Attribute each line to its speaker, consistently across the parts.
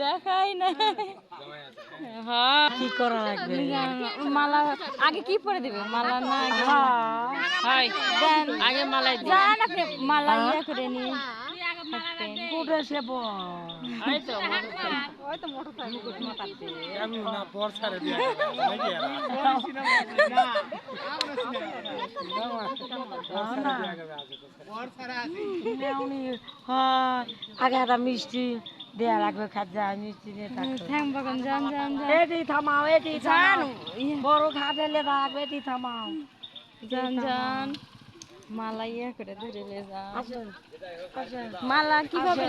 Speaker 1: দেখাই
Speaker 2: আছে
Speaker 1: হ্যাঁ।
Speaker 3: কি করা লাগবে?
Speaker 1: মালা আগে কি পরে দিবে? মালা না আগে
Speaker 3: হাই
Speaker 1: দেন।
Speaker 3: আগে মালাই
Speaker 1: যান আপনি মালা ইয়ে করে নি
Speaker 2: আমি না ছাড়ে দিয়া
Speaker 3: হয় আগে একটা মিষ্টি দেয়া লাগবে খাজা মিষ্টি
Speaker 1: যান
Speaker 3: এটি থামাও এটি থামাও বড় খাটেলে থাকবে এটি থামাও
Speaker 1: যান যান মালা ইয়ে করে ধরে
Speaker 3: আসুন আসুন
Speaker 1: মালা কীভাবে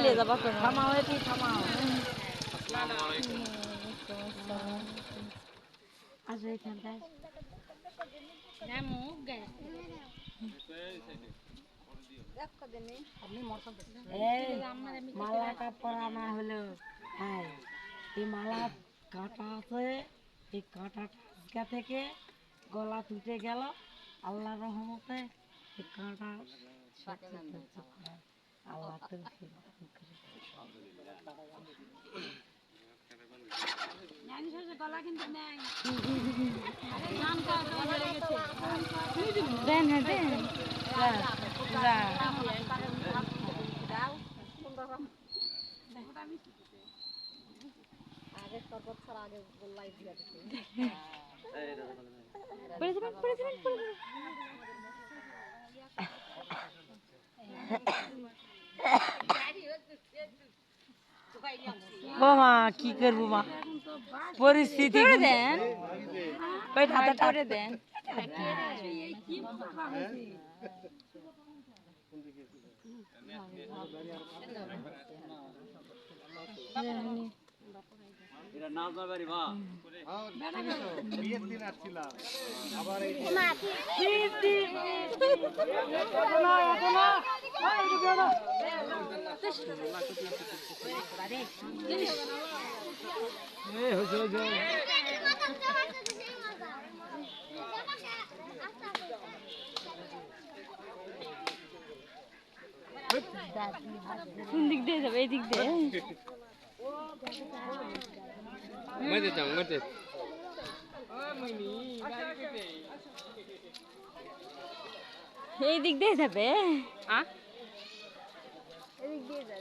Speaker 3: আসো এখানটায় এই মালাটা পরানো হলো। হ্যাঁ এই মালা কাঁটা আছে এই কাঁটাটা থেকে গলা টুটে গেল। আল্লাহ রহমতে এই কাঁটা আল্লাহ তুলসী
Speaker 1: দেন হ্যাঁ দেন পরে যাবেন পরে যাবেন পরে যাবেন।
Speaker 3: বাবা কি করব মা? পরিস্থিতি
Speaker 1: দেন?
Speaker 3: ওই
Speaker 1: করে দেন? কোন দিক দিয়ে যাবে এই দিক দিয়ে
Speaker 2: মধ্যে যাবে
Speaker 1: আ? দিক দিয়ে যাবে